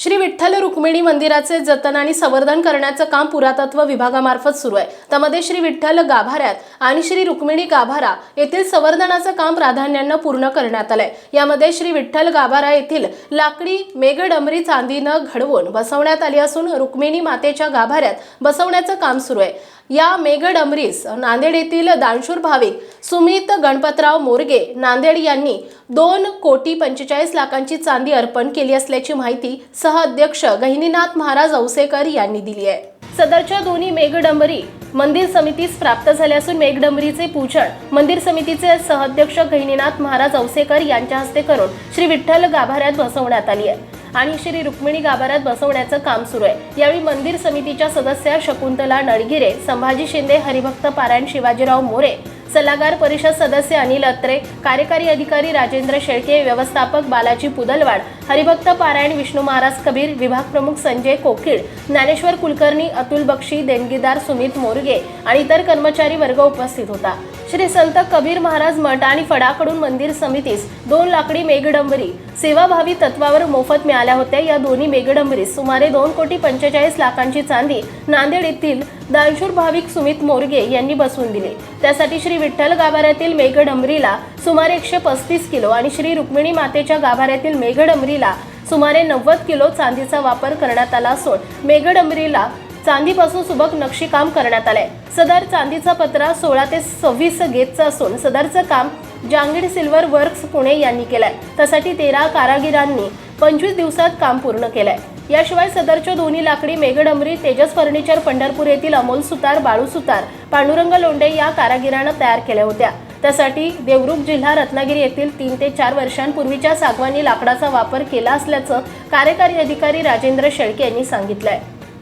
श्री विठ्ठल रुक्मिणी मंदिराचे जतन आणि संवर्धन करण्याचं काम पुरातत्व विभागामार्फत सुरू आहे. त्यामध्ये श्री विठ्ठल गाभाऱ्यात आणि श्री रुक्मिणी गाभारा येथील संवर्धनाचं काम प्राधान्यानं पूर्ण करण्यात आलंय. यामध्ये श्री विठ्ठल गाभारा येथील लाकडी मेघडंबरी चांदीनं घडवून बसवण्यात आली असून रुक्मिणी मातेच्या गाभाऱ्यात बसवण्याचं काम सुरू आहे. या मेघडंबरीस नांदेड येथील दानशूर भाविक सुमित गणपतराव मोरगे नांदेड यांनी दोन कोटी पंचेचाळीस लाखांची चांदी अर्पण केली असल्याची माहिती सहअध्यक्ष गहिनीनाथ महाराज औसेकर यांनी दिली आहे. सदरच्या दोन्ही मेघडंबरी मंदिर समितीस प्राप्त झाले असून मेघडंबरीचे पूजन मंदिर समितीचे सहअध्यक्ष गहिनीनाथ महाराज औसेकर यांच्या हस्ते करून श्री विठ्ठल गाभाऱ्यात बसवण्यात आली आहे. आणि श्री रुक्मिणी गाभाऱ्यात बसवण्याचं काम सुरू आहे. यावेळी मंदिर समितीच्या सदस्या शकुंतला नळगिरे संभाजी शिंदे हरिभक्त पारायण शिवाजीराव मोरे सल्लागार परिषद सदस्य अनिल अत्रे कार्यकारी अधिकारी राजेंद्र शेळके व्यवस्थापक बालाजी पुदलवाड हरिभक्त पारायण विष्णू महाराज कबीर विभाग प्रमुख संजय कोकिळ ज्ञानेश्वर कुलकर्णी अतुल बक्षी देणगीदार सुमित मोरगे आणि इतर कर्मचारी वर्ग उपस्थित होता. श्री संत कबीर महाराज मठ आणि फडाकडून मंदिर समितीस दोन लाकडी मेघडंबरी सेवाभावी तत्वावर मोफत मिळाल्या होत्या. या दोन्ही मेघडंबरीस सुमारे दोन कोटी पंचेचाळीस लाखांची चांदी नांदेड येथील दानशूर भाविक सुमित मोरगे यांनी बसवून दिले. त्यासाठी श्री विठ्ठल गाभाऱ्यातील मेघडंबरीला सुमारे एकशे पस्तीस किलो आणि श्री रुक्मिणी मातेच्या गाभाऱ्यातील मेघडंबरीला सुमारे नव्वद किलो चांदीचा वापर करण्यात आला असून मेघडंबरीला चांदीपासून सुबक नक्षीकाम करण्यात आलंय. सदर चांदीचा पत्रा सोळा ते सव्वीस गेजचा असून सदरचं काम जांगीड सिल्वर वर्क्स पुणे यांनी केलंय. त्यासाठी तेरा कारागिरांनी पंचवीस दिवसात काम पूर्ण केलंय. याशिवाय सदरच्या दोन्ही लाकडी मेघडंबरी तेजस फर्निचर पंढरपूर येथील अमोल सुतार बाळू सुतार पांडुरंग लोंढे या कारागिरानं तयार केल्या होत्या. त्यासाठी देवरुख जिल्हा रत्नागिरी येथील तीन ते चार वर्षांपूर्वीच्या सागवानी लाकडाचा वापर केला असल्याचं कार्यकारी अधिकारी राजेंद्र शेळके यांनी सांगितलंय.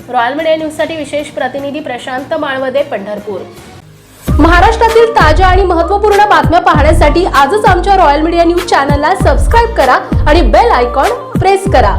रॉयल मीडिया न्यूजसाठी विशेष प्रतिनिधी प्रशांत माळवदे पंढरपूर. महाराष्ट्रातील ताज्या आणि महत्त्वपूर्ण बातम्या पाहण्यासाठी आजच आमच्या रॉयल मीडिया न्यूज चॅनलला सबस्क्राईब करा आणि बेल आयकॉन प्रेस करा.